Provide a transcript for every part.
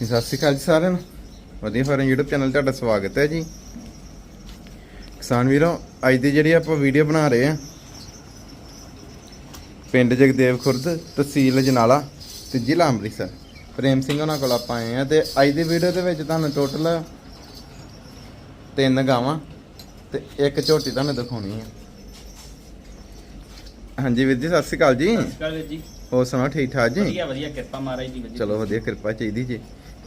ਜੀ, ਸਤਿ ਸ਼੍ਰੀ ਅਕਾਲ ਜੀ ਸਾਰਿਆਂ ਨੂੰ। ਵਧੀਆ ਫਾਰਮ YouTube ਚੈਨਲ ਤੁਹਾਡਾ ਸਵਾਗਤ ਹੈ ਜੀ। ਕਿਸਾਨ ਵੀਰੋ ਅੱਜ ਦੀ ਜਿਹੜੀ ਆਪਾਂ ਵੀਡੀਓ ਬਣਾ ਰਹੇ ਆ ਪਿੰਡ ਜਗਦੇਵ ਖੁਰਦ ਤਹਿਸੀਲ ਜਨਾਲਾ ਤੇ ਜ਼ਿਲ੍ਹਾ ਅੰਮ੍ਰਿਤਸਰ। ਪ੍ਰੇਮ ਸਿੰਘ ਉਹਨਾਂ ਕੋਲ ਆਪਾਂ ਆਏ ਆ ਤੇ ਅੱਜ ਦੀ ਵੀਡੀਓ ਦੇ ਵਿੱਚ ਤੁਹਾਨੂੰ ਟੋਟਲ ਤਿੰਨ ਗਾਵਾਂ ਤੇ ਇੱਕ ਝੋਟੀ ਤੁਹਾਨੂੰ ਦਿਖਾਉਣੀ ਆ ਹਾਂਜੀ ਵੀਰ ਜੀ ਸਤਿ ਸ਼੍ਰੀ ਅਕਾਲ ਜੀ। ਸਤਿ ਸ਼੍ਰੀ ਅਕਾਲ ਜੀ। ਹੋਰ ਸੁਣਾਓ ਠੀਕ ਠਾਕ ਜੀ? ਵਧੀਆ ਵਧੀਆ ਕਿਰਪਾ ਮਹਾਰਾਜ ਦੀ ਵਧੀਆ। ਚਲੋ ਵਧੀਆ ਕਿਰਪਾ ਚਾਹੀਦੀ ਜੀ।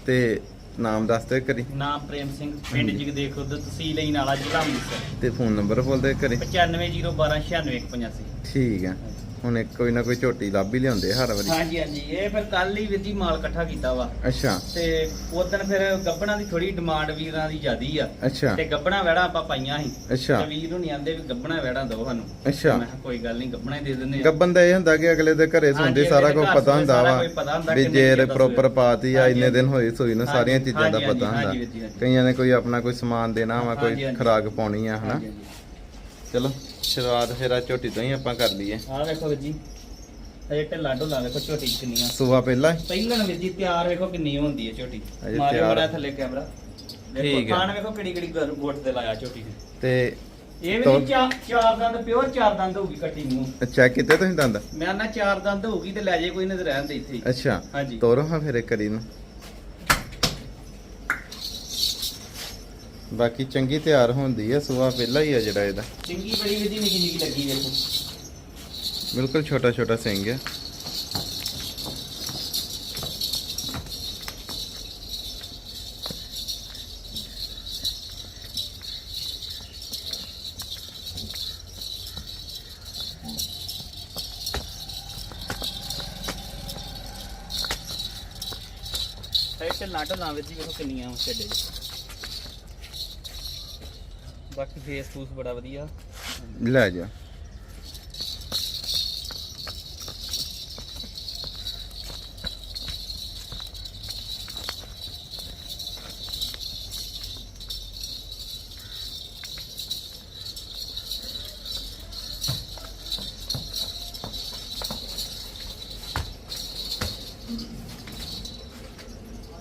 ਤੇ ਨਾਮ ਦੱਸ ਦਿਓ ਕਰੀ ਨਾਮ ਪ੍ਰੇਮ ਸਿੰਘ ਪਿੰਡ ਜਗਦੇਖ ਖੁਰਦ ਤਹਿਸੀਲ ਹੀ ਨਾਲਾ ਜ਼ਿਲ੍ਹਾ ਅੰਮ੍ਰਿਤਸਰ। ਤੇ ਫੋਨ ਨੰਬਰ ਬੋਲਦੇ ਕਰੀ 9501296185 ਠੀਕ ਆ ਹੁਣ ਇੱਕ ਕੋਈ ਨਾ ਕੋਈ ਝੋਟੀ ਲੱਭ ਹੀ ਲਿਆਉਂਦੇ ਹਰ ਵਾਰੀ। ਹਾਂਜੀ ਹਾਂਜੀ। ਇਹ ਫਿਰ ਕੱਲ ਹੀ ਵੀਰ ਜੀ ਮਾਲ ਇਕੱਠਾ ਕੀਤਾ ਵਾ। ਅੱਛਾ। ਤੇ ਉਦੋਂ ਫਿਰ ਗੱਬਣਾ ਦੀ ਥੋੜੀ ਡਿਮਾਂਡ ਵੀਰਾਂ ਦੀ ਜ਼ਿਆਦੀ ਆ। ਅੱਛਾ। ਤੇ ਗੱਬਣਾ ਵੈੜਾ ਆਪਾਂ ਪਾਈਆਂ ਸੀ। ਅੱਛਾ। ਤੇ ਵੀਰ ਨੂੰ ਨਹੀਂ ਆਂਦੇ ਵੀ ਗੱਬਣਾ ਵੈੜਾ ਦਿਓ ਸਾਨੂੰ। ਅੱਛਾ। ਮੈਂ ਕਿਹਾ ਕੋਈ ਗੱਲ ਨਹੀਂ ਗੱਬਣਾ ਹੀ ਦੇ ਦਿੰਦੇ ਆ। ਗੱਬਨ ਦਾ ਇਹ ਹੁੰਦਾ ਕਿ ਅਗਲੇ ਦੇ ਘਰੇ ਹਾਂਜੀ, ਅਗਲੇ ਸਾਰਾ ਦੇ ਕੁਝ ਘਰ ਪਤਾ ਹੁੰਦਾ ਸਾਰਾ ਵਾ ਕੁਝ ਪਤਾ ਹੁੰਦਾ ਵੀ ਕਿੰਨੇ ਜੇ ਚਿਰ ਦਾ ਪ੍ਰੋਪਰ ਸੂਆ। ਪਾਤੀ ਆ ਹਾਂਜੀ, ਇੰਨੇ ਦਿਨ ਹੋਏ ਸੂਈ ਨੂੰ ਸਾਰੀਆਂ ਹਾਂਜੀ, ਚੀਜ਼ਾਂ ਦਾ ਹਾਂਜੀ, ਪਤਾ ਹਾਂਜੀ, ਹੁੰਦਾ ਹਾਂਜੀ। ਕਈਆਂ ਨੇ ਕੋਈ ਆਪਣਾ ਕੋਈ ਸਮਾਨ ਦੇਣਾ ਵਾ ਹਾਂਜੀ, ਕੋਈ ਹਾਂਜੀ। ਖੁਰਾਕ ਪਾਉਣੀ ਆ ਹਨਾ? ਹਾਂਜੀ, ਹਾਂਜੀ। ਚਲੋ। ਸ਼ੁਰੂਆਤ ਫਿਰ ਆ ਝੋਟੀ ਤੋਂ ਹੀ ਆਪਾਂ ਕਰ ਲਈਏ। ਆਹ ਵੇਖੋ ਵੀਰ ਜੀ ਇਹ ਢਿੱਲਾ ਢੁੱਲਾ ਵੇਖੋ ਝੋਟੀ 'ਚ ਕਿੰਨੀਆਂ। ਸੂਆ ਪਹਿਲਾਂ ਹੀ? ਪਹਿਲਾਂ ਵੀਰ ਜੀ ਤਿਆਰ ਵੇਖੋ ਕਿੰਨੀ ਹੁੰਦੀ ਹੈ ਝੋਟੀ। ਅਜੇ ਮਾਰੇ ਤਿਆਰ। ਬੜਾ ਥੱਲੇ ਕੈਮਰਾ। ਠੀਕ ਦੇਖੋ ਹੈ। ਖਾਣ ਵੇਖੋ ਕਿਹੜੀ ਕਿਹੜੀ ਗਰ- ਗੋਟ ਤੇ ਲਾਇਆ ਝੋਟੀ ਨੇ। ਤੇ ਇਹ ਵੀ ਤੋ- ਨਹੀਂ ਚਾਰ ਚਾਰ ਦੰਦ ਪਿਓਰ ਚਾਰ ਦੰਦ ਹੋਊਗੀ ਕੱਟੀ ਮੂੰਹ ਚੈੱਕ ਕੀਤੇ ਤੁਸੀਂ ਦੰਦ? ਮੈਂ ਨਾ ਚਾਰ ਦੰਦ ਹੋਊਗੀ ਤੇ ਲੈ ਜੇ ਕੋਈ ਨਜ਼ਰ ਰਹਿਣ ਦੇ ਇੱਥੇ ਹੀ। ਅੱਛਾ ਹਾਂਜੀ। ਤੋਰੋ ਹਾਂ ਫਿਰ ਇੱਕ ਕਰੀ ਨੂੰ ਬਾਕੀ ਚੰਗੀ ਤਿਆਰ ਹੁੰਦੀ ਹੈ ਸੂਆ ਪਹਿਲਾਂ ਹੀ ਆ ਜਿਹੜਾ ਇਹਦਾ। ਚੰਗੀ ਬੜੀ ਜੀ ਨਿੱਕੀ ਨਿੱਕੀ ਲੱਗੀ ਵੇਖੋ ਬਿਲਕੁਲ ਛੋਟਾ ਛੋਟਾ ਸਿੰਘ ਹੈ ਇਹ ਢਿੱਲਾ ਢਿੱਲਾ ਵੀਰ ਜੀ ਵੇਖੋ ਕਿੰਨੀਆਂ ਛੱਡੇ। ਬਾਕੀ ਫੇਸ ਫੂਸ ਬੜਾ ਵਧੀਆ ਲੈ ਜਾ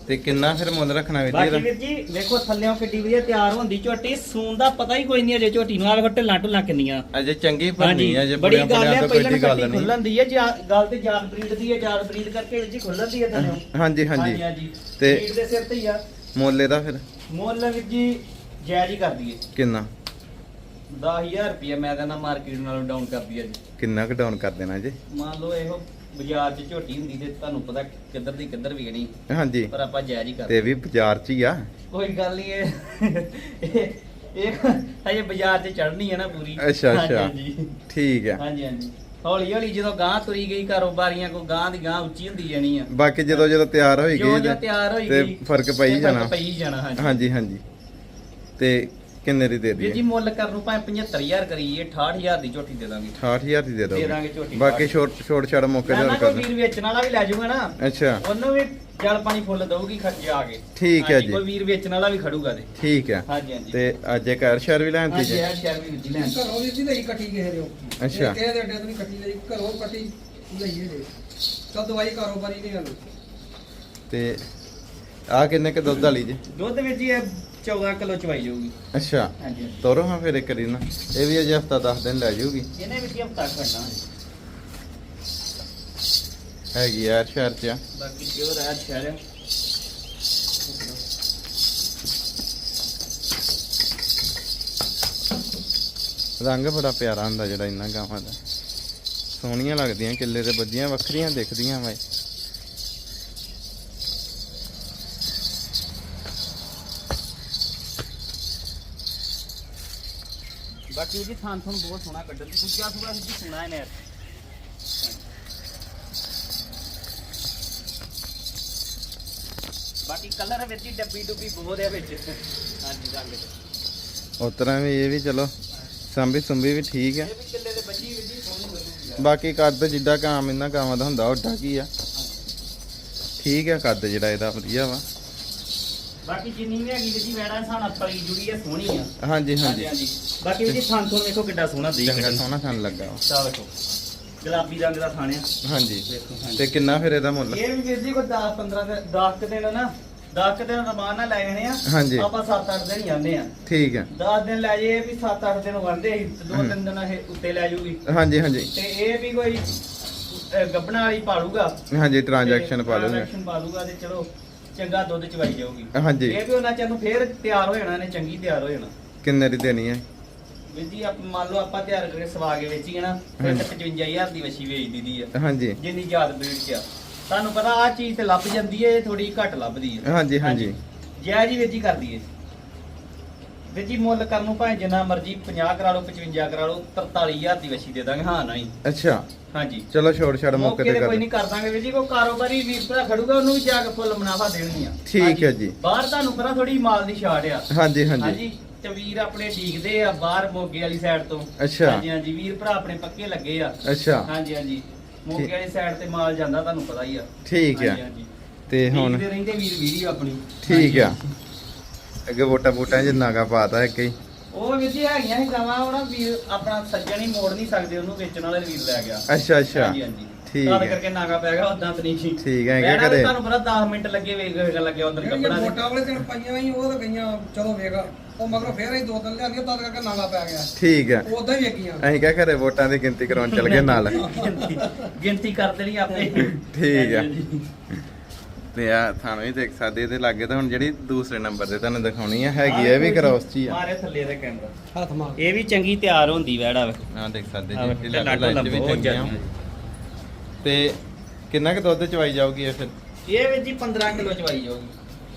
ਤੇ ਕਿੰਨਾ ਫਿਰ ਮੁੱਲ ਰੱਖਣਾ ਵੀਰ ਜੀ ਬਾਕੀ? ਵੀਰ ਜੀ ਵੇਖੋ ਥੱਲਿਓਂ ਕਿੱਡੀ ਵਧੀਆ ਤਿਆਰ ਹੁੰਦੀ ਝੋਟੀ ਸੂਨ ਦਾ ਪਤਾ ਹੀ ਕੋਈ ਨਹੀਂ ਅਜੇ ਝੋਟੀ ਨੂੰ ਆ ਵੇਖੋ ਢਿੱਲਾ ਢਿੱਲਾ ਕਿੰਨੀਆਂ। ਅਜੇ ਚੰਗੀ ਭਰਨੀ ਆ ਜੇ ਬੜੀ ਗੱਲ ਹੈ ਪਹਿਲਾਂ ਗੱਲ ਨਹੀਂ। ਖੁੱਲਣ ਦੀ ਹੈ ਜਾਂ ਗੱਲ ਤੇ ਜਾਤ ਬਰੀਡ ਦੀ ਹੈ ਜਾਤ ਬਰੀਡ ਕਰਕੇ ਵੀਰ ਜੀ ਖੁੱਲਣ ਦੀ ਹੈ ਥੱਲਿਓਂ ਹਾਂਜੀ ਹਾਂਜੀ। ਹਾਂਜੀ ਤੇ- ਬਰੀਡ ਦੇ ਸਿਰ ਤੇ ਹੀ ਆ। ਮੁੱਲ ਇਹਦਾ ਫਿਰ? ਮੁੱਲ ਵੀਰ ਜੀ ਜਾਇਜ਼ ਹੀ ਕਰ ਦਈਏ। ਕਿੰਨਾ? 10000 ਰੁਪਏ ਮੈਂ ਕਹਿੰਦਾ ਮਾਰਕੀਟ ਨਾਲੋਂ ਡਾਊਨ ਕਰ ਦਈਏ ਜੀ ਕਿੰਨਾ ਕੁ ਡਾਊਨ ਕਰ ਦੇਣਾ ਜੀ? ਮੰਨ ਲਓ ਇਹੋ ਬਾਜ਼ਾਰ 'ਚ ਝੋਟੀ ਹੁੰਦੀ ਤੇ ਤੁਹਾਨੂੰ ਪਤਾ ਕਿੱਧਰ ਦੀ ਕਿੱਧਰ ਵਿਕਣੀ। ਹਾਂਜੀ। ਪਰ ਆਪਾਂ ਜਾਇਜ਼ ਹੀ ਕਰ ਤੇ ਵੀ ਬਾਜ਼ਾਰ 'ਚ ਹੀ ਆ। ਕੋਈ ਗੱਲ ਨਹੀਂ ਇਹ ਇਹ- ਹਜੇ ਬਾਜ਼ਾਰ 'ਚ ਚੜਨੀ ਹੈ ਨਾ ਪੂਰੀ। ਅੱਛਾ, ਅੱਛਾ। ਠੀਕ ਆ। ਹਾਂਜੀ ਹਾਂਜੀ। ਹੌਲੀ ਹੌਲੀ ਜਦੋਂ ਗਾਂ ਤੁਰੀ ਗਈ ਕਾਰੋਬਾਰੀਆਂ ਕੋ ਗਾਂ ਦੀ ਗਾਂ ਉੱਚੀ ਹੁੰਦੀ ਜਾਣੀ ਆ। ਬਾਕੀ ਜਦੋਂ ਜਦੋਂ ਤਿਆਰ ਹੋਈ ਗਈ ਤੇ- ਤਿਆਰ ਹੋਈ ਤੇ ਗਈ ਫ਼ਰਕ ਪਈ ਜਾਣਾ। ਪਈ ਜਾਣਾ ਹਾਂਜੀ। ਹਾਂਜੀ ਹਾਂਜੀ। ਤੇ ਕਿੰਨੇ ਦੀ ਦੇ ਵੀਰ ਜੀ ਦਈਏ? ਮੁੱਲ ਕਰਨ ਨੂੰ ਭਾਵੇਂ 75000 ਕਰੀਏ 68000 ਦੀ ਝੋਟੀ ਦੇ ਦਾਂਗੇ। 68000 ਦੀ ਦੇ ਦੇ ਦੋ ਦਾਂਗੇ ਝੋਟੀ ਬਾਕੀ ਛੋਟ ਛੋਟ ਛੜ ਮੌਕੇ ਤੇ ਹੋਰ ਕੋਈ ਕਰ ਵੀਰ ਵੇਚਣ ਵਾਲਾ ਵੀ ਲੈ ਜਾਊਗਾ ਨਾ। ਅੱਛਾ। ਉਹਨੂੰ ਵੀ ਜਲ ਪਾਣੀ ਫੁੱਲ ਦਊਗੀ ਖਰਚੇ ਆ ਕੇ। ਠੀਕ ਹੈ ਹਾਂਜੀ, ਜੀ। ਕੋਈ ਵੀਰ ਵੇਚਣ ਵਾਲਾ ਵੀ ਖੜੂਗਾ ਤੇ। ਠੀਕ ਹਾਂਜੀ ਹਾਂਜੀ। ਤੇ ਅੱਜ ਇੱਕ ਐਰ ਸ਼ਹਿਰ ਵੀ ਲੈਣ ਤੀ ਹਾਂਜੀ ਜੀ? ਇਹ ਸ਼ਹਿਰ ਵੀ ਵਿੱਚ ਲੈਣ ਘਰੋਂ ਵੀ ਲਈ ਕੱਟੀ ਕਿਸੇ ਦੇ ਅੱਛਾ। ਕਿਸੇ ਦੇ ਅੱਡੇ ਤੋਂ ਨਹੀਂ ਕੱਟੀ ਲਈ ਘਰੋਂ ਕੱਟੀ ਲਈਏ ਜੇ ਸਭ ਦਵਾਈ ਕਾਰੋਬਾਰੀ ਨਹੀਂ ਗੱਲ ਤੇ ਆ ਕਿੰਨੇ ਕ ਦੁੱਧ ਵਾਲੀ ਜੀ? ਦੁੱਧ ਵਿੱਚ ਹੀ ਇਹ 14 ਕਿਲੋ ਚਵਾਈ ਜਾਊਗੀ। ਅੱਛਾ ਹਾਂਜੀ ਤੋਰੋ ਹਾਂ ਫਿਰ ਇੱਕ ਕਰੀ ਨਾ ਇਹ ਵੀ ਅਜੇ ਹਫਤਾ 10 ਦਿਨ ਲੈ ਜਾਊਗੀ। ਇਹਨੇ ਵਿੱਚ ਹੀ ਹਫਤਾ ਖੜਨਾ ਹੈਗੀ ਐਰ ਸ਼ਹਿਰ 'ਚ ਆ। ਬਾਕੀ ਪਿਓਰ ਹੈ ਸ਼ਹਿਰ ਰੰਗ ਬੜਾ ਪਿਆਰਾ ਹੁੰਦਾ ਜਿਹੜਾ ਇਹਨਾਂ ਗਾਵਾਂ ਦਾ। ਸੋਹਣੀਆਂ ਲੱਗਦੀਆਂ ਕਿੱਲੇ ਤੇ ਬੱਜੀਆਂ ਵੱਖਰੀਆਂ ਦਿਖਦੀਆਂ ਵਾ ਬਾਕੀ ਜੀ ਥਾਨ ਤੁਹਾਨੂੰ ਬਹੁਤ ਸੋਹਣਾ ਕੱਢਣ ਦੀ ਦੂਜਾ ਸੂਆ ਜੀ ਸੋਹਣਾ ਹੈ ਨੇ ਬਾਕੀ ਕਲਰ ਵਿੱਚ ਹੀ ਡੱਬੀ ਡੁੱਬੀ ਬਹੁਤ ਹੈ ਵਿੱਚ। ਹਾਂਜੀ ਰੰਗ ਉਸ ਤਰ੍ਹਾਂ ਵੀ ਇਹ ਵੀ ਚਲੋ ਸੰਭੀ ਸੁੰਭੀ ਵੀ ਠੀਕ ਹੈ ਇਹ ਵੀ ਕਿੱਲੇ ਦੇ ਬੱਜੀ ਵਿੱਚ ਹੀ ਸੋਹਣੀ ਬਣੂਗੀ ਬਾਕੀ ਕੱਦ ਜਿੱਦਾਂ ਕਾਮ ਇਹਨਾਂ ਗਾਵਾਂ ਦਾ ਹੁੰਦਾ ਓਡਾ ਕੀ ਆ? ਠੀਕ ਹੈ ਕੱਦ ਜਿਹੜਾ ਇਹਦਾ ਵਧੀਆ ਵਾ। ਬਾਕੀ ਜਿੰਨੀ ਵੀ ਹੈਗੀ ਜੀ ਵੈੜਾ ਸਾਨਾ ਪਲੀ ਜੁੜੀ ਹੈ ਸੋਹਣੀ ਆ। ਹਾਂਜੀ ਹਾਂਜੀ। ਬਾਕੀ ਵੀ ਜੀ ਥਾਨ ਤੁਹਾਨੂੰ ਵੇਖੋ ਕਿੱਡਾ ਸੋਹਣਾ ਦੇਖ ਚੰਗਾ ਸੋਹਣਾ ਸਾਨੂੰ ਲੱਗਾ ਚਾ ਵੇਖੋ। ਗੁਲਾਬੀ ਰੰਗ ਦਾ ਥਾਣਿਆ ਹਾਂਜੀ। ਤੇ ਕਿੰਨਾ ਫਿਰ ਇਹਦਾ ਮੁੱਲ? ਇਹ ਵੀ ਵੀਰ ਜੀ ਕੋਈ 10 15 10 ਕੁ ਦਿਨ ਨਾ 10 ਕੁ ਦਿਨ ਰਮਾਨ ਨਾਲ ਲੈ ਜਾਣੇ ਆ। ਹਾਂਜੀ। ਆਪਾਂ 7-8 ਦਿਨ ਹੀ ਜਾਂਦੇ ਆ। ਠੀਕ ਹੈ 10 ਦਿਨ ਲੈ ਜੇ ਵੀ 7-8 ਦਿਨ ਸੀ ਦੋ ਤਿੰਨ ਦਿਨ ਇਹ ਉੱਤੇ ਲੈ ਜੂਗੀ। ਹਾਂਜੀ ਹਾਂਜੀ। ਤੇ ਇਹ ਵੀ ਕੋਈ ਗੱਭਣਾ ਵਾਲੀ ਪਾਲੂਗਾ। ਹਾਂਜੀ ਟ੍ਰਾਂਜੈਕਸ਼ਨ ਪਾ ਲਓ ਟ੍ਰਾਂਜੈਕਸ਼ਨ ਪਾ ਲੂਗਾ ਤੇ ਚਲੋ ਚੰਗਾ ਦੁੱਧ ਚਵਾਈ ਜਾਊਗੀ। ਹਾਂਜੀ। ਇਹ ਵੀ ਉਹਨਾਂ ਚਿਰ ਨੂੰ ਫੇਰ ਤਿਆਰ ਹੋ ਜਾਣਾ ਨੇ ਚੰਗੀ ਤਿਆਰ ਹੋ ਜਾਣਾ। ਕਿੰਨੇ ਦੀ ਦੇਣੀ ਹੈ? ਵੀਰ ਜੀ ਆਪ ਮੰਨ ਲਓ ਆਪਾਂ ਤਿਆਰ ਕਰਕੇ ਸਵਾ ਕੇ ਵੇਚੀਏ ਨਾ ਫਿਰ ਹਾਂਜੀ। 55000 ਦੀ ਵਛੀ ਵੇਚ ਦੀਦੀ ਆ ਹਾਂਜੀ। ਜਿੰਨੀ ਯਾਦ ਬਰੀਡ ਚ ਆ। ਤੁਹਾਨੂੰ ਪਤਾ ਆ ਚੀਜ਼ ਤੇ ਲੱਭ ਜਾਂਦੀ ਏ ਥੋੜੀ ਘੱਟ ਲੱਭਦੀ ਆ ਹਾਂਜੀ ਹਾਂਜੀ। ਜੈ ਜੀ ਜੀ ਕਰਦੀ ਏ ਵੀਰ ਜੀ ਮੁੱਲ ਕਰਨ ਨੂੰ ਭਾਵੇਂ ਜਿੰਨਾ ਮਰਜ਼ੀ 50 ਕਰਾ ਲਓ 55 ਕਰਾ ਲਓ 43000 ਦੀ ਵਛੀ ਦੇ ਦਾਂਗੇ। ਹਾਂ ਨਹੀਂ। ਅੱਛਾ। ਹਾਂਜੀ। ਚਲੋ ਛੋੜ ਛੜ ਮੌਕੇ ਤੇ ਕੋਈ ਨਹੀਂ ਕਰ ਦਾਂਗੇ ਵੀਰ ਜੀ ਕੋਈ ਕਾਰੋਬਾਰੀ ਵੀਰ ਭਰਾ ਖੜੂਗਾ ਉਹਨੂੰ ਵੀ ਜਾ ਕੇ ਫੁੱਲ ਮੁਨਾਫਾ ਦੇਣੀ ਆ। ਠੀਕ। ਹੈ ਜੀ। ਬਾਹਰ ਤੁਹਾਨੂੰ ਪਤਾ ਥੋੜੀ ਮਾਲ ਦੀ ਛਾਟ ਆ। ਹਾਂਜੀ ਹਾਂਜੀ। ਹਾਂਜੀ ਤੇ ਵੀਰ ਆਪਣੇ ਠੀਕਦੇ ਆ ਬਾਹਰ ਮੋਗੇ ਵਾਲੀ ਸਾਈਡ ਤੋਂ। ਅੱਛਾ। ਹਾਂਜੀ ਹਾਂਜੀ ਵੀਰ ਭਰਾ ਆਪਣੇ ਪੱਕੇ ਲੱਗੇ ਆ। ਅੱਛਾ। ਹਾਂਜੀ ਹਾਂਜੀ। ਮੋਗੇ। ਵਾਲੀ ਸਾਈਡ ਤੇ ਮਾਲ ਜਾਂਦਾ ਤੁਹਾਨੂੰ ਪਤਾ ਹੀ ਆ। ਠੀਕ ਹਾਂਜੀ ਤੇ ਹੁਣ? ਰਹਿੰਦੇ ਵੀਰ ਆਪਣੀ। ਠੀਕ ਆ। ਅੱਗੇ ਵੋਟਾਂ ਵੋਟਾਂ ਚ ਨਾਗਾ ਪਾਤਾ ਇੱਕ ਹੀ। ਉਹ ਵੀਰ ਜੀ ਹੈਗੀਆਂ ਸੀ ਗਾਵਾਂ ਉਹਨਾਂ ਵੀਰ ਆਪਣਾ ਸੱਜਣ ਹੀ ਮੋੜ ਨਹੀਂ ਸਕਦੇ ਉਹਨੂੰ ਵੇਚਣ ਵਾਲੇ ਵੀਰ ਲੈ ਗਿਆ। ਅੱਛਾ ਅੱਛਾ। ਹਾਂਜੀ ਹਾਂਜੀ। ਠੀਕ ਤਦ ਹੈ। ਕਰਕੇ ਨਾਗਾ ਪੈ ਗਿਆ ਉਦਾਂ ਤਾਂ ਨਹੀਂ ਸੀ। ਠੀਕ ਹੈ, ਬਹਿਣਾ ਕਿ ਘਰੇ- ਵੀ ਤੁਹਾਨੂੰ ਪਤਾ 10 ਮਿੰਟ ਲੱਗੇ ਵੇਖ ਵੇਖ ਲੱਗੇ ਉਧਰ ਜਿਹੜੀਆਂ ਕੱਪੜਾ ਦੇ। ਮੋਟਾ ਵਾਲੇ ਦਿਨ ਪਈਆਂ ਹੀ ਉਹ ਤਾਂ ਗਈਆਂ ਚਲੋ ਵੇਗਾ ਉਹ ਮਗਰੋਂ ਫੇਰ ਅਸੀਂ ਦੋ ਦਿਨ ਲਿਆਂਦੀਆਂ ਤਦ ਕਰਕੇ ਨਾਗਾ ਪੈ ਗਿਆ। ਠੀਕ ਹੈ। ਉਦਾਂ ਹੀ ਵੇਗੀਆਂ ਅਸੀਂ ਕਿਹਾ ਘਰੇ ਵੋਟਾਂ ਦੀ ਗਿਣਤੀ ਕਰਾਉਣ ਚੱਲ ਗਏ ਨਾਲ। ਗਿਣਤੀ ਗਿਣਤੀ ਕਰ ਦੇਣੀ ਆਪੇ। ਠੀਕ। ਹਾਂਜੀ, ਹਾਂਜੀ। ਤੇ ਆ ਤੁਹਾਨੂੰ ਵੀ ਦੇਖ ਸਕਦੇ ਇਹਦੇ ਲਾਗੇ ਤਾਂ ਹੁਣ ਜਿਹੜੀ ਦੂਸਰੇ ਨੰਬਰ ਤੇ ਤੁਹਾਨੂੰ ਦਿਖਾਉਣੀ ਆ ਹੈਗੀ ਆ ਇਹ ਵੀ ਕ੍ਰੋਸ ਚ ਹੀ ਆ। ਮਾਰੇ ਥੱਲੇ ਦਾ ਕੈਮਰਾ। ਹੱਥ ਮਾਰ। ਇਹ ਵੀ ਚੰਗੀ ਤਿਆਰ ਹੁੰਦੀ ਵੈੜਾ ਵੇ ਆ ਦੇਖ ਸਕਦੇ ਜੀ ਇਹ ਲਾਈਟ ਵੀ ਬਹੁਤ ਚੰਗੀਆਂ। ਜ਼ਿਆਦਾ। ਤੇ ਕਿੰਨਾ ਕੁ ਦੁੱਧ ਚਵਾਈ ਜਾਊਗੀ ਇਹ ਫਿਰ? ਇਹ ਵੀ ਜੀ 15 ਕਿਲੋ ਚਵਾਈ ਜਾਊਗੀ।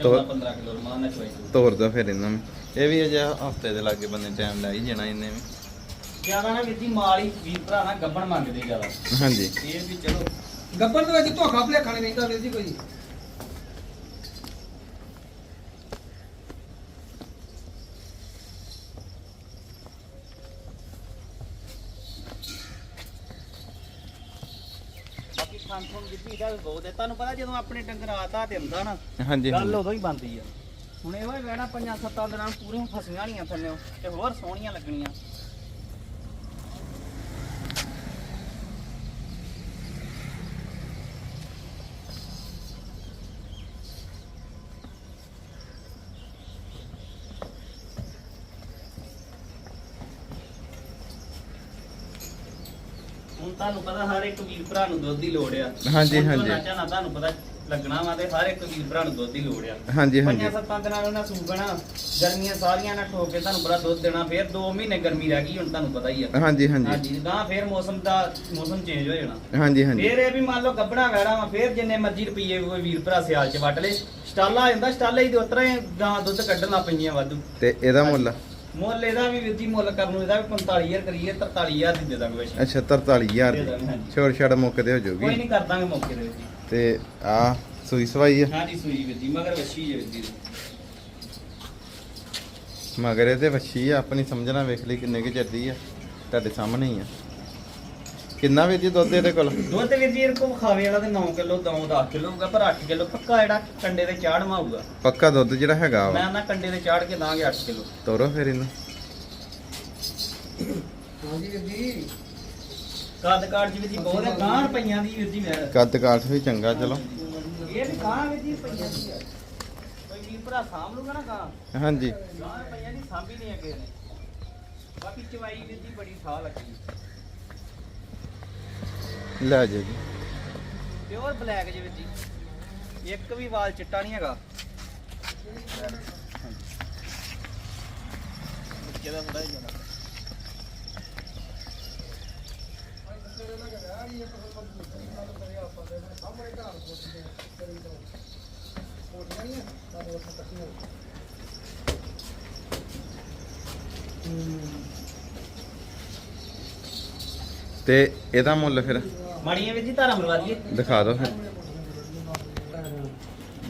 ਤੋ- 14 15 ਕਿਲੋ ਰਮਾਨ ਨਾਲ ਚਵਾਈ ਜਾਊਗੀ। ਤੋਰ ਦੋ ਫਿਰ ਇਹਨਾਂ ਨੂੰ। ਇਹ ਵੀ ਅਜੇ ਹਫ਼ਤੇ ਦੇ ਲਾਗੇ ਬੰਦੇ ਟਾਈਮ ਲੈ ਹੀ ਜਾਣਾ ਇਹਨੇ ਵੀ। ਜ਼ਿਆਦਾ ਨਾ ਵੀਰ ਜੀ ਮਾਲ ਹੀ ਵੀਰ ਭਰਾ ਨਾ ਗੱਬਣ ਮੰਗਦੇ ਜ਼ਿਆਦਾ। ਹਾਂਜੀ। ਇਹ ਵੀ ਚਲੋ। ਗੱਬਰ ਦੇ ਵਿੱਚ ਧੋਖਾ ਭਲੇਖਾ ਨਹੀਂ ਰਹਿੰਦਾ ਵੀਰ ਜੀ ਕੋਈ। ਵੀ ਬਹੁਤ ਹੈ। ਤੁਹਾਨੂੰ ਪਤਾ ਜਦੋਂ ਆਪਣੇ ਡੰਗਰ ਆਤਾ ਤੇ ਹੁੰਦਾ ਨਾ ਹਾਂਜੀ ਗੱਲ ਹਾਂਜੀ ਉਦੋਂ ਹੀ ਬਣਦੀ ਆ। ਹੁਣ ਇਹੋ ਹੀ ਵੈਣਾ ਪੰਜਾਂ ਸੱਤਾਂ ਦਿਨਾਂ ਨੂੰ ਪੂਰੀਆਂ ਫਸੀਆਂ ਨਹੀਂ ਥੱਲੇ ਤੇ ਹੋਰ ਸੋਹਣੀਆਂ ਲੱਗਣੀਆਂ। ਤੁਹਾਨੂੰ ਪਤਾ ਹਰ ਇੱਕ ਵੀਰ ਭਰਾ ਨੂੰ ਦੁੱਧ ਦੀ ਲੋੜ ਆ। ਹਾਂਜੀ, ਹੁਣ ਹਾਂਜੀ। ਝੋਨਾ ਝਾਨਾ ਤੁਹਾਨੂੰ ਪਤਾ ਲੱਗਣਾ ਵਾ ਤੇ ਹਰ ਇੱਕ ਵੀਰ ਭਰਾ ਨੂੰ ਦੁੱਧ ਦੀ ਲੋੜ ਆ। ਹਾਂਜੀ ਹਾਂਜੀ। ਪੰਜਾਂ ਸੱਤਾਂ ਦਿਨਾਂ ਉਹਨਾਂ ਸੂਗਣਾ ਗਰਮੀਆਂ ਸਾਰੀਆਂ ਨਾਲ ਠੋਕ ਕੇ ਤੁਹਾਨੂੰ ਬੜਾ ਦੁੱਧ ਦੇਣਾ ਫਿਰ 2 ਮਹੀਨੇ ਗਰਮੀ ਰਹਿ ਗਈ ਹੁਣ ਤੁਹਾਨੂੰ ਪਤਾ ਹੀ ਆ। ਹਾਂਜੀ ਹਾਂਜੀ। ਹਾਂਜੀ ਗਾਂ ਫਿਰ ਮੌਸਮ ਦਾ ਮੌਸਮ ਚੇਂਜ ਹੋ ਜਾਣਾ। ਹਾਂਜੀ ਹਾਂਜੀ। ਫਿਰ ਇਹ ਵੀ ਮੰਨ ਲਓ ਗੱਬਣਾ ਵੈੜਾ ਵਾ ਫਿਰ ਜਿੰਨੇ ਮਰਜ਼ੀ ਰੁਪਈਏ ਕੋਈ ਵੀਰ ਭਰਾ ਸਿਆਲ ਚ ਵੱਟ ਲੇ। ਸਟਾਲਾ ਆ ਜਾਂਦਾ ਸਟਾਲੇ ਹੀ ਦੇ ਉਤਰੇ ਗਾਂ ਦੁੱਧ ਕੱਢਣ ਲੱਗ ਪਈਆਂ ਵਾਧੂ। ਤੇ ਇਹਦਾ ਮੁੱਲ? ਮੁੱਲ ਇਹਦਾ ਵੀ ਵੀਰ ਜੀ ਮੁੱਲ ਕਰਨ ਨੂੰ ਇਹਦਾ ਵੀ 45000 ਕਰੀਏ 43000 ਦੀ ਦੇ ਦਾਂਗੇ ਵੈਸੇ ਅੱਛਾ 43000 ਦੇ। ਦਾਂਗੇ, ਹਾਂਜੀ। ਛੋੜ ਛੜ ਮੌਕੇ ਤੇ ਹੋ ਕੋਈ ਜਾਊਗੀ ਨਹੀਂ ਕਰ ਦਾਂਗੇ ਮੌਕੇ ਦੇ ਵਿੱਚ ਜੀ। ਤੇ ਆ ਸੂਈ ਸਵਾਈ ਆ? ਹਾਂਜੀ ਸੂਈ ਵੀਰ ਜੀ ਮਗਰ ਵੱਛੀ ਜੇ ਵੀਰ ਜੀ। ਮਗਰ ਇਹਦੇ ਵੱਛੀ ਆ ਆਪਣੀ ਸਮਝਣਾ ਵੇਖ ਲਈ ਕਿੰਨੇ ਕੁ ਚੱਲਦੀ ਆ। ਤੁਹਾਡੇ ਸਾਹਮਣੇ ਹੀ ਆ। ਕਿੰਨਾ ਵੀ ਜੀ ਦੁੱਧ ਇਹਦੇ ਕੋਲ? ਦੁੱਧ ਵੀਰ ਜੀ ਇਹ ਕੋ ਖਾਵੇ ਵਾਲਾ ਤੇ 9 ਕਿਲੋ ਦਊ 10 ਕਿਲੋ ਹੋਊਗਾ ਪਰ 8 ਕਿਲੋ ਪੱਕਾ ਜਿਹੜਾ ਕੰਡੇ ਤੇ ਚਾੜਵਾ ਹੋਊਗਾ ਪੱਕਾ ਦੁੱਧ ਜਿਹੜਾ ਹੈਗਾ ਮੈਂ ਨਾ ਕੰਡੇ ਤੇ ਚਾੜ ਕੇ ਦਾਂਗੇ 8 ਕਿਲੋ। ਤੋਰੋ ਫਿਰ ਇਹਨੂੰ। ਹਾਂਜੀ ਵੀਰ ਜੀ। ਕੱਦ ਕਾਠ ਜੀ ਵੀਰ ਜੀ ਬਹੁਤ ਹੈ ਗਾਂ ਰੁਪਈਆਂ ਦੀ ਵੀਰ ਜੀ ਮੈਂ। ਕੱਦ ਕਾਠ ਵੀ ਚੰਗਾ ਚਲੋ। ਇਹ ਵੀ ਗਾਂ ਵੀਰ ਜੀ ਰੁਪਈਆਂ ਦੀ ਕੋਈ ਵੀਰ ਭਰਾ ਸਾਂਭ ਲੂਗਾ ਨਾ ਗਾਂ ਹਾਂਜੀ। ਗਾਂ ਰੁਪਈਆਂ ਦੀ ਸਾਂਭੀ ਨਹੀਂ ਅੱਗੇ ਨੇ ਬਾਕੀ ਚਵਾਈ ਵੀਰ ਜੀ ਬੜੀ ਠਾਹ ਲੱਗੀ। ਲੈ ਜੀ। ਪਿਓਰ ਬਲੈਕ ਜੀ ਜੀ। ਇੱਕ ਵੀ ਵਾਲ ਚਿੱਟਾ ਨਹੀਂ ਹੈਗਾ। ਬੱਚੇ ਦਾ ਥੋੜਾ ਤੇ ਇਹਦਾ ਮੁੱਲ ਫਿਰ? ਮਾੜੀਆਂ ਵੀਰ ਜੀ ਧਾਰਾਂ ਮਰਵਾ ਦਈਏ। ਦਿਖਾ ਦਿਓ ਫਿਰ।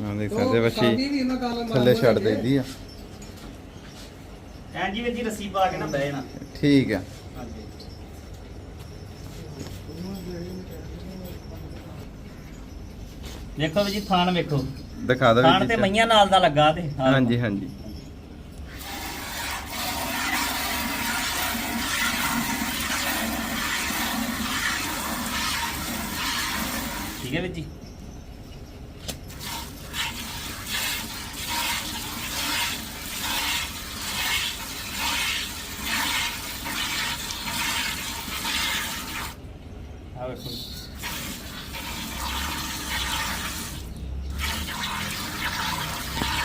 ਹਾਂ ਦੇਖ ਸਕਦੇ ਕਾਦੀ ਵੱਛੀ ਵੀ ਥੱਲੇ ਛੱਡ ਦੇਦੀ ਆ। ਐਂ ਜੀ ਵੀਰ ਜੀ ਰੱਸੀ ਪਾ ਕੇ ਨਾ ਬਹਿ ਜਾਣਾ। ਠੀਕ ਆ। ਦੇਖੋ ਵੀ ਜੀ ਥਾਨ ਵੇਖੋ। ਦਿਖਾ ਦਿਓ ਥਾਨ ਤੇ ਮਈਆਂ ਨਾਲ ਦਾ ਲੱਗਾ ਤੇ। ਹਾਂਜੀ ਹਾਂਜੀ। ਠੀਕ ਹੈ ਵੀਰ ਜੀ।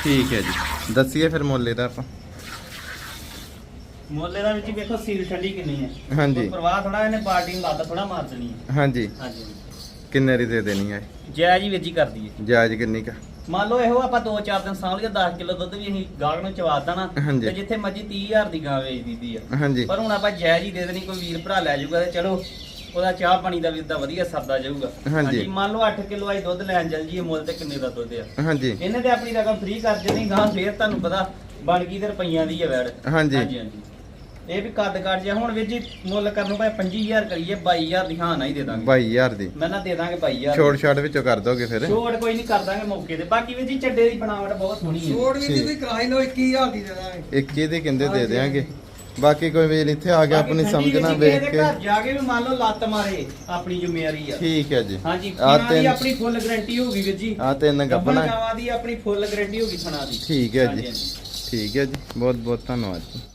ਠੀਕ ਹੈ ਜੀ। ਦੱਸੀਏ ਫਿਰ ਮੁੱਲ ਦਾ ਆਪਾਂ। ਮੋਲੇ ਦਾ ਵਿੱਚ ਵੇਖੋ ਸੀਲ ਠੰਡੀ ਕਿੰਨੀ ਹੈ। ਹਾਂਜੀ। ਪ੍ਰਵਾਹ ਥੋੜਾ ਇਹਨੇ ਪਾਰਟੀ ਨੂੰ ਲਾਦਾ ਥੋੜਾ ਮਾਰ ਦੇਣੀ ਹੈ। ਹਾਂਜੀ। ਹਾਂਜੀ। ਕਿੰਨੇ ਦੀ ਦੇ ਦੇਣੀ ਹੈ ਜੈ ਜੀ ਵੇਚੀ ਕਰਦੀ ਹੈ ਜਾਇਜ਼ ਕਿੰਨੀ ਕਾ? ਮੰਨ ਲਓ ਇਹੋ ਆਪਾਂ 2-4 ਦਿਨ ਸਾਂਭ ਲਿਆ 10 ਕਿਲੋ ਦੁੱਧ ਵੀ ਅਸੀਂ ਗਾਹਕ ਨੂੰ ਚਵਾ ਦੇਣਾ ਹਾਂਜੀ। ਤੇ ਜਿੱਥੇ ਮਰਜ਼ੀ 30000 ਦੀ ਗਾਂ ਵੇਚ ਦਿੱਤੀ ਆ। ਹਾਂਜੀ। ਪਰ ਹੁਣ ਆਪਾਂ ਜੈ ਜੀ ਦੇ ਦੇਣੀ ਕੋਈ ਵੀਰ ਭਰਾ ਲੈ ਜਾਊਗਾ ਤੇ ਚਲੋ ਉਹਦਾ ਚਾਹ ਪਾਣੀ ਦਾ ਵੀ ਇਦਾਂ ਵਧੀਆ ਸਰਦਾ ਜਾਊਗਾ। ਹਾਂਜੀ। ਮੰਨ ਲਓ 8 ਕਿਲੋ ਆਈ ਦੁੱਧ ਲੈਣ ਚੱਲ ਜੀਏ ਮੁੱਲ ਤੇ ਕਿੰਨੇ ਦਾ ਦੁੱਧ ਆ। ਹਾਂਜੀ। ਇਹਨੇ ਤੇ ਆਪਣੀ ਰਕਮ ਫ੍ਰੀ ਕਰ ਦੇਣੀ ਗਾਂ ਫੇਰ ਤੁਹਾਨੂੰ ਪਤਾ ਬਣ ਗਈ ਤੇ ਰੁਪਈਆਂ ਦੀ ਹੈ ਵੈੜ। ਹਾਂਜੀ। ਹਾਂਜੀ ਹਾਂਜੀ। ਇਹ ਵੀ ਕੱਦ ਕੱਟ ਜਿਆ ਹੁਣ ਵੀਰ ਜੀ ਮੁੱਲ ਕਰਨ ਨੂੰ ਭਾਵੇਂ 25000 ਕਰੀਏ 22000 ਦੀ ਹਾਂ ਨਾ ਹੀ ਦੇ ਦਾਂਗੇ। 22000 ਦੀ। ਮੈਂ ਨਾ ਦੇ ਦਾਂਗੇ 22000 ਛੋੜ ਛਾੜ ਵਿੱਚੋਂ ਕਰ ਦੋਗੇ ਫਿਰ। ਛੋੜ ਕੋਈ ਨਹੀਂ ਕਰ ਦਾਂਗੇ ਮੌਕੇ ਤੇ। ਬਾਕੀ ਵੀਰ ਜੀ ਚੱਡੇ ਦੀ ਬਣਾਵਟ ਬਹੁਤ ਸੋਹਣੀ ਹੈ। ਛੋੜ ਵੀ ਤੁਸੀਂ ਕਰਾਈ ਲਓ 21000 ਦੀ ਦੇ ਦਾਂਗੇ। 21 ਦੀ ਕਹਿੰਦੇ ਦੇ ਦੇਾਂਗੇ ਬਾਕੀ ਕੋਈ ਵੀਰ ਇੱਥੇ ਆ ਗਿਆ ਬਾਕੀ ਆਪਣੀ ਸਮਝਣਾ ਵੇਖ ਕੇ। ਘਰ ਜਾ ਕੇ ਵੀ ਮੰਨ ਲਓ ਲੱਤ ਮਾਰੇ ਆਪਣੀ ਜ਼ਿੰਮੇਵਾਰੀ ਆ। ਠੀਕ ਹੈ ਜੀ। ਹਾਂਜੀ ਆ ਤਿੰਨ ਆਪਣੀ ਫੁੱਲ ਗਾਰੰਟੀ ਹੋਊਗੀ ਵੀਰ ਜੀ। ਆ ਤਿੰਨ ਗੱਬਣ ਗੱਬਣਾ ਗਾਵਾਂ ਦੀ ਆਪਣੀ ਫੁੱਲ ਗਾਰੰਟੀ ਹੋਊਗੀ ਥਣਾ ਦੀ। ਠੀਕ ਹੈ ਜੀ। ਠੀਕ ਹੈ ਜੀ। ਬਹੁਤ ਬਹੁਤ ਧੰਨਵਾਦ ਜੀ।